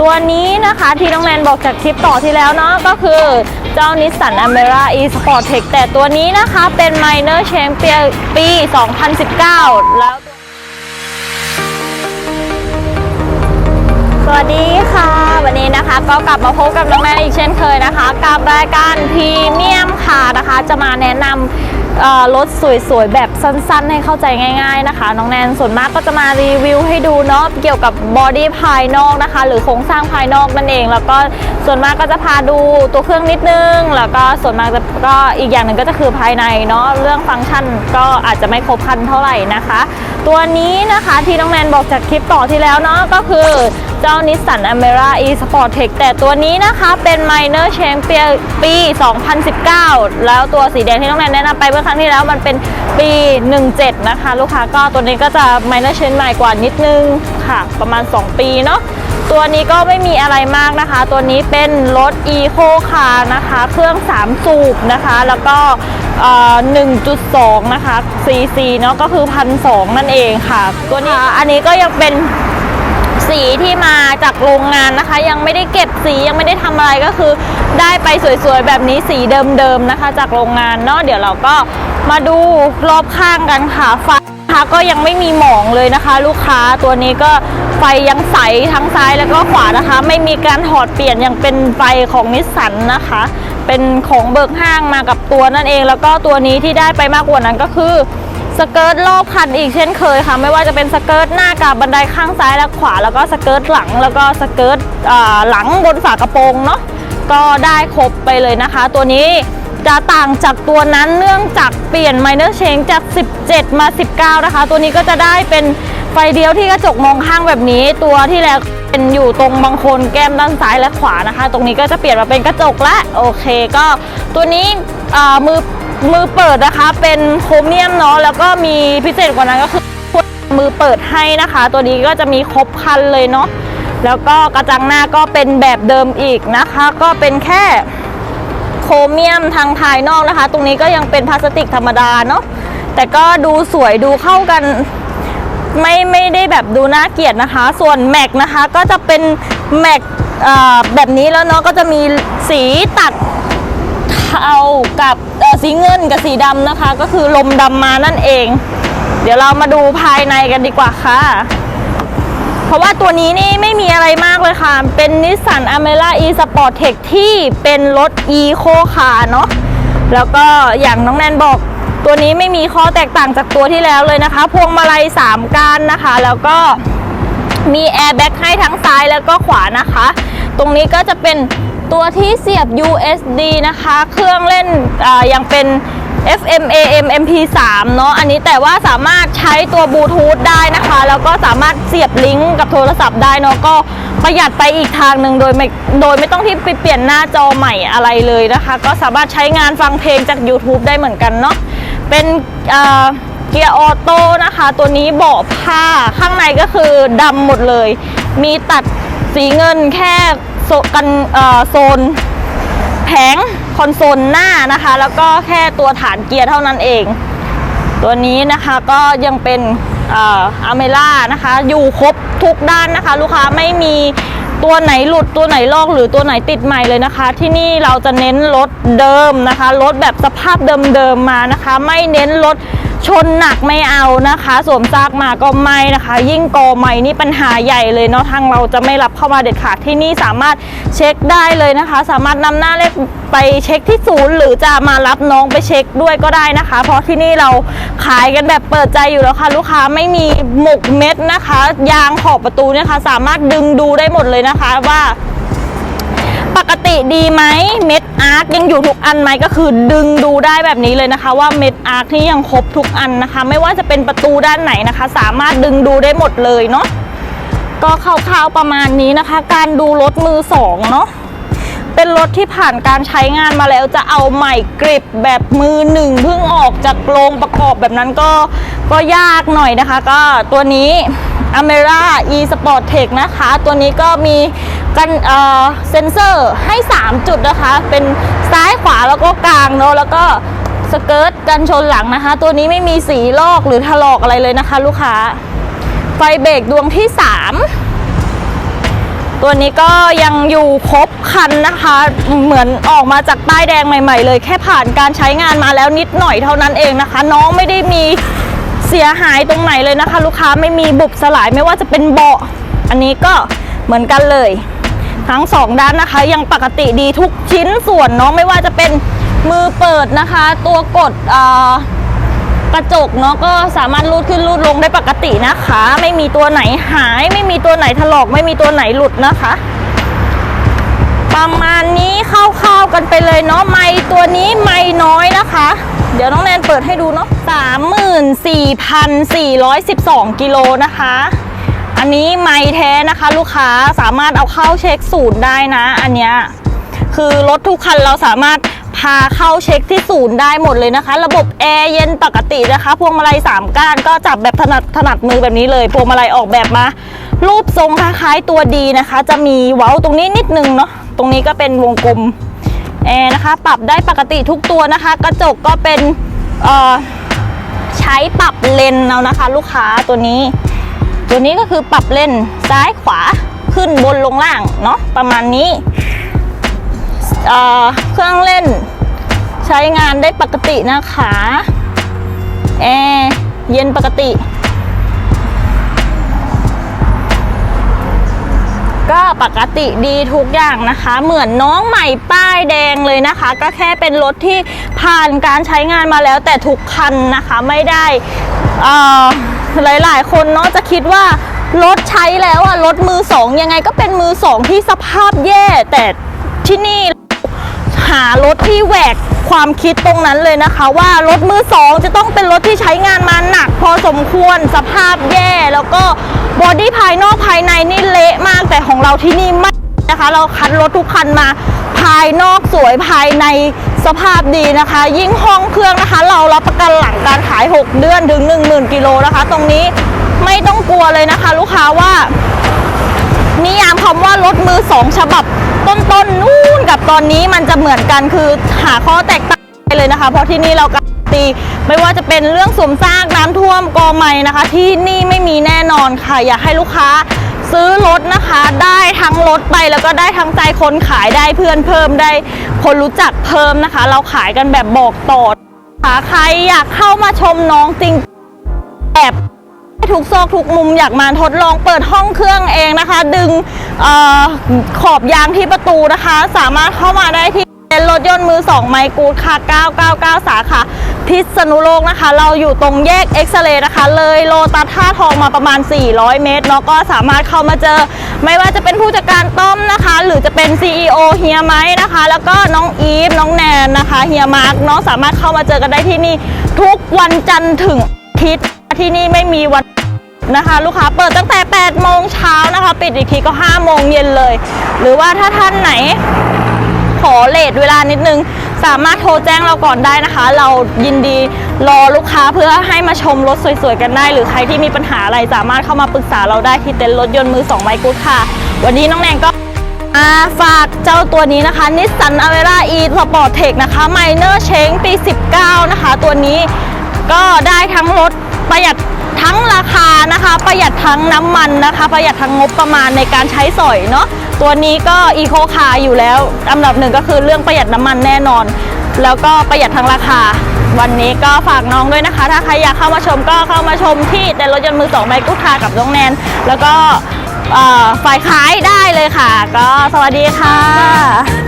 ตัวนี้นะคะที่น้องแนนบอกจากคลิปต่อที่แล้วเนาะก็คือเจ้า Nissan Amera e Sport Tech แต่ตัวนี้นะคะเป็น Minor Champion ปี 2019 แล้ว สวัสดีค่ะ วันนี้นะคะก็กลับมาพบกับน้องแนนอีกเช่นเคยนะคะ กับรายการพรีเมียมค่ะนะคะ จะมาแนะนำ รถสวยๆ แบบสั้นๆ ให้เข้าใจง่ายๆนะคะ น้องแนนส่วนมากก็จะมารีวิวให้ดูเนาะเกี่ยวกับบอดี้ภายนอกนะคะ หรือโครงสร้างภายนอกนั่นเอง แล้วก็ส่วนมากก็จะพาดูตัวเครื่องนิดนึง แล้วก็ส่วนมากจะก็อีกอย่างหนึ่งก็จะคือภายในเนาะเรื่องฟังก์ชันก็อาจจะไม่ครบคันเท่าไหร่นะคะ ตัวนี้นะคะที่น้องแนนบอกจากคลิปต่อที่แล้วเนาะก็คือเจ้า Nissan Amera e Sport Tech แต่ตัวนี้นะคะเป็น Minor Champion ปี 2019 แล้วตัวสีแดงที่น้องแนนแนะนำไปเมื่อรั้งที่แล้วมันเป็นปี 17 นะคะ ลูกค้าก็ตัวนี้ก็จะ Minor Change ใหม่กว่านิดนึงค่ะ ประมาณ 2 ปีเนาะตัวนี้ก็ไม่มีอะไรมากนะคะ ตัวนี้เป็นรถ Eco Car นะคะ เครื่อง 3 สูบนะคะ แล้วก็ 1.2 นะคะ cc เนาะก็คือพันสนั่นเองค่ะ ตัวนี้อันนี้ก็ยังเป็น สีที่มาจากโรงงานนะคะ ยังไม่ได้เก็บสียังไม่ได้ทำอะไรก็คือ ได้ไปสวยๆแบบนี้สีเดิมๆนะคะ จากโรงงานเนาะเดี๋ยวเราก็มาดูรอบข้างกันค่ะไฟนะคะก็ยังไม่มีหมองเลยนะคะ ลูกค้าตัวนี้ก็ไฟยังใสทั้งซ้ายแล้วก็ขวานะคะ ไม่มีการถอดเปลี่ยนยังเป็นไฟของนิสสันนะคะ เป็นของเบิกห้างมากับตัวนั่นเอง แล้วก็ตัวนี้ที่ได้ไปมากกว่านั้นก็คือ สเกิร์ตรอบคันอีกเช่นเคยค่ะ ไม่ว่าจะเป็นสเกิร์ตหน้ากับบันไดข้างซ้ายและขวา แล้วก็สเกิร์ตหลัง แล้วก็สเกิร์ตหลังบนฝากระโปรงเนาะก็ได้ครบไปเลยนะคะ ตัวนี้จะต่างจากตัวนั้นเนื่องจากเปลี่ยน minor change จาก 17 มา 19 นะคะ ตัวนี้ก็จะได้เป็นไฟเดียวที่กระจกมองข้างแบบนี้ ตัวที่แล้วเป็นอยู่ตรงบางโคนแก้มด้านซ้ายและขวานะคะ ตรงนี้ก็จะเปลี่ยนมาเป็นกระจกละโอเค ก็ตัวนี้ มือมือเปิดนะคะเป็นโครเมียมเนาะแล้วก็มีพิเศษกว่านั้นก็คือมือเปิดให้นะคะ ตัวนี้ก็จะมีครบคันเลยเนาะแล้วก็กระจังหน้าก็เป็นแบบเดิมอีกนะคะ ก็เป็นแค่โครเมียมทางภายนอกนะคะ ตรงนี้ก็ยังเป็นพลาสติกธรรมดาเนาะแต่ก็ดูสวยดูเข้ากันไม่ไม่ได้แบบดูน่าเกลียดนะคะ ส่วนแม็กนะคะก็จะเป็นแม็กแบบนี้แล้วเนาะก็จะมีสีตัด เทากับสีเงินกับสีดำนะคะ ก็คือลมดำมานั่นเอง เดี๋ยวเรามาดูภายในกันดีกว่าค่ะ เพราะว่าตัวนี้นี่ไม่มีอะไรมากเลยค่ะ เป็นนิสสันอเมร่า e Sport Tech ที่เป็นรถ Eco Car เนาะแล้วก็อย่างน้องแนนบอกตัวนี้ไม่มีข้อแตกต่างจากตัวที่แล้วเลยนะคะ พวงมาลัย3ก้านนะคะ แล้วก็มีแอร์แบ็กให้ทั้งซ้ายแล้วก็ขวานะคะ ตรงนี้ก็จะเป็น ตัวที่เสียบ USB นะคะ เครื่องเล่นยังเป็น FM AM MP3 เนาะอันนี้แต่ว่าสามารถใช้ตัวบลูทูธได้นะคะ แล้วก็สามารถเสียบลิงก์กับโทรศัพท์ได้เนาะก็ประหยัดไปอีกทางหนึ่งโดยไม่โดยไม่ต้องที่ไปเปลี่ยนหน้าจอใหม่อะไรเลยนะคะ ก็สามารถใช้งานฟังเพลงจาก YouTube ได้เหมือนกันเนาะเป็นเกียร์ออโต้นะคะ ตัวนี้เบาะผ้าข้างในก็คือดำหมดเลย มีตัดสีเงินแค่ โซกันโซนแผงคอนโซลหน้านะคะ แล้วก็แค่ตัวฐานเกียร์เท่านั้นเอง ตัวนี้นะคะก็ยังเป็นอเมล่านะคะ อยู่ครบทุกด้านนะคะ ลูกค้าไม่มีตัวไหนหลุดตัวไหนลอกหรือตัวไหนติดใหม่เลยนะคะ ที่นี่เราจะเน้นรถเดิมนะคะรถแบบสภาพเดิมๆมานะคะ ไม่เน้นรถ ชนหนักไม่เอานะคะ สวมซากมาก็ไม่นะคะ ยิ่งกอใหม่นี่ปัญหาใหญ่เลยเนาะทางเราจะไม่รับเข้ามาเด็ดขาดที่นี่สามารถเช็คได้เลยนะคะ สามารถนำหน้าเลขไปเช็คที่ศูนย์หรือจะมารับน้องไปเช็คด้วยก็ได้นะคะ เพราะที่นี่เราขายกันแบบเปิดใจอยู่แล้วค่ะลูกค้าไม่มีหมกเม็ดนะคะ ยางขอบประตูเนี่ยค่ะสามารถดึงดูได้หมดเลยนะคะว่า ปกติดีไหมเม็ดอาร์คยังอยู่ทุกอันไหมก็คือดึงดูได้แบบนี้เลยนะคะ ว่าเม็ดอาร์คที่ยังครบทุกอันนะคะ ไม่ว่าจะเป็นประตูด้านไหนนะคะ สามารถดึงดูได้หมดเลยเนาะก็คร่าวๆประมาณนี้นะคะ การดูรถมือสองเนาะเป็นรถที่ผ่านการใช้งานมาแล้วจะเอาใหม่กริบแบบมือหนึ่งเพิ่งออกจากโรงประกอบแบบนั้นก็ก็ยากหน่อยนะคะ ก็ตัวนี้ a m e r a e Sport Tech นะคะ ตัวนี้ก็มี กันเออเซนเซอร์ให้ 3 จุดนะคะ เป็นซ้ายขวาแล้วก็กลางเนาะแล้วก็สเกิร์ตกันชนหลังนะคะ ตัวนี้ไม่มีสีลอกหรือถลอกอะไรเลยนะคะ ลูกค้า ไฟเบรกดวงที่ 3 ตัวนี้ก็ยังอยู่ครบคันนะคะ เหมือนออกมาจากป้ายแดงใหม่ ๆ เลย แค่ผ่านการใช้งานมาแล้วนิดหน่อยเท่านั้นเองนะคะ น้องไม่ได้มีเสียหายตรงไหนเลยนะคะ ลูกค้าไม่มีบุบสลายไม่ว่าจะเป็นเบาะอันนี้ก็เหมือนกันเลย ทั้งสองด้านนะคะ ยังปกติดีทุกชิ้นส่วนเนาะไม่ว่าจะเป็นมือเปิดนะคะ ตัวกดกระจกเนาะก็สามารถรูดขึ้นรูดลงได้ปกตินะคะ ไม่มีตัวไหนหาย ไม่มีตัวไหนถลอก ไม่มีตัวไหนหลุดนะคะ ประมาณนี้เข้าๆกันไปเลยเนาะไม้ตัวนี้ไม้น้อยนะคะ เดี๋ยวน้องแนนเปิดให้ดูเนาะ34,412กิโลนะคะ อันนี้ไม้แท้นะคะ ลูกค้าสามารถเอาเข้าเช็คศูนย์ได้นะ อันเนี้ยคือรถทุกคันเราสามารถพาเข้าเช็คที่ศูนย์ได้หมดเลยนะคะ ระบบแอร์เย็นปกตินะคะ พวงมาลัย3ก้านก็จับแบบถนัดถนัดมือแบบนี้เลย พวงมาลัยออกแบบมา รูปทรงคล้ายๆตัวดีนะคะ จะมีเว้าตรงนี้นิดนึงเนาะตรงนี้ก็เป็นวงกลมแอร์นะคะ ปรับได้ปกติทุกตัวนะคะ กระจกก็เป็นใช้ปรับเลนเอานะคะ ลูกค้าตัวนี้ ตัวนี้ก็คือปรับเลนซ้ายขวาขึ้นบนลงล่างเนาะประมาณนี้เเครื่องเล่นใช้งานได้ปกตินะคะแอร์เย็นปกติ ก็ปกติดีทุกอย่างนะคะ เหมือนน้องใหม่ป้ายแดงเลยนะคะ ก็แค่เป็นรถที่ผ่านการใช้งานมาแล้วแต่ทุกคันนะคะไม่ได้เอ่อ หลาย ๆ คนเนาะจะคิดว่ารถใช้แล้วอะรถมือสองยังไงก็เป็นมือสองที่สภาพแย่ แต่ที่นี่หารถที่แหวกความคิดตรงนั้นเลยนะคะ ว่ารถมือสองจะต้องเป็นรถที่ใช้งานมาหนัก พอสมควรสภาพแย่ แล้วก็บอดี้ภายนอกภายในนี่เละมากแต่ของเราที่นี่ไม่นะคะ เราคัดรถทุกคันมาภายนอกสวยภายในสภาพดีนะคะ ยิ่งห้องเครื่องนะคะ เรารับ การขาย 6 เดือนถึง 10,000กิโลนะคะ ตรงนี้ไม่ต้องกลัวเลยนะคะ ลูกค้าว่า นิยามคำว่ารถมือสองฉบับต้นๆนนู่นกับตอนนี้มันจะเหมือนกันคือหาข้อแตกต่างได้เลยนะคะ เพราะที่นี่เราการันตีไม่ว่าจะเป็นเรื่องสวมซากน้ำท่วมกอไม้นะคะ ที่นี่ไม่มีแน่นอนค่ะ อยากให้ลูกค้าซื้อรถนะคะได้ทั้งรถไปแล้วก็ได้ทั้งใจคนขายได้เพื่อนเพิ่มได้คนรู้จักเพิ่มนะคะ เราขายกันแบบบอกต่อ ค่ะใครอยากเข้ามาชมน้องจริงแอบทุกซอกทุกมุมอยากมาทดลองเปิดห้องเครื่องเองนะคะ ดึงออขอบยางที่ประตูนะคะ สามารถเข้ามาได้ที่เป็นรถยนต์มือ2ไมกูดค่ะ 999 สาขา พิษณุโลกนะคะ เราอยู่ตรงแยกเอ็กซเรย์นะคะ เลยโลตัสท่าทองมาประมาณ 400 เมตรเนาะก็สามารถเข้ามาเจอ ไม่ว่าจะเป็นผู้จัดการต้อมนะคะ หรือจะเป็น CEO เฮียไม้นะคะ แล้วก็น้องอีฟน้องแนนนะคะเฮียมาร์กเนาะสามารถเข้ามาเจอกันได้ที่นี่ ทุกวันจันทร์ถึงอาทิตย์ที่นี่ไม่มีวันนะคะ ลูกค้าเปิดตั้งแต่ 8 โมงเช้านะคะ ปิดอีกทีก็ 5 โมงเย็นเลย หรือว่าถ้าท่านไหนขอเลทเวลานิดนึง สามารถโทรแจ้งเราก่อนได้นะคะ เรายินดีรอลูกค้าเพื่อให้มาชมรถสวยๆกันได้ หรือใครที่มีปัญหาอะไรสามารถเข้ามาปรึกษาเราได้ที่เต็นท์รถยนต์มือ2ไมกุดค่ะ วันนี้น้องแนนก็อาฝากเจ้าตัวนี้นะคะนิสสันอเวร่าอีสปอร์ตเทคนะคะไมเนอร์เชงปี 19 นะคะ ตัวนี้ก็ได้ทั้งรถประหยัดทั้งราคานะคะ ประหยัดทั้งน้ำมันนะคะ ประหยัดทั้งงบประมาณในการใช้สอยเนาะ ตัวนี้ก็อีโคคาร์อยู่แล้วอันดับหนึ่งก็คือเรื่องประหยัดน้ำมันแน่นอน แล้วก็ประหยัดทั้งราคา วันนี้ก็ฝากน้องด้วยนะคะ ถ้าใครอยากเข้ามาชมก็เข้ามาชมที่เต็นรถยนต์มือสองไมกุคากับน้องแนน แล้วก็ฝ่ายขายได้เลยค่ะ ก็สวัสดีค่ะ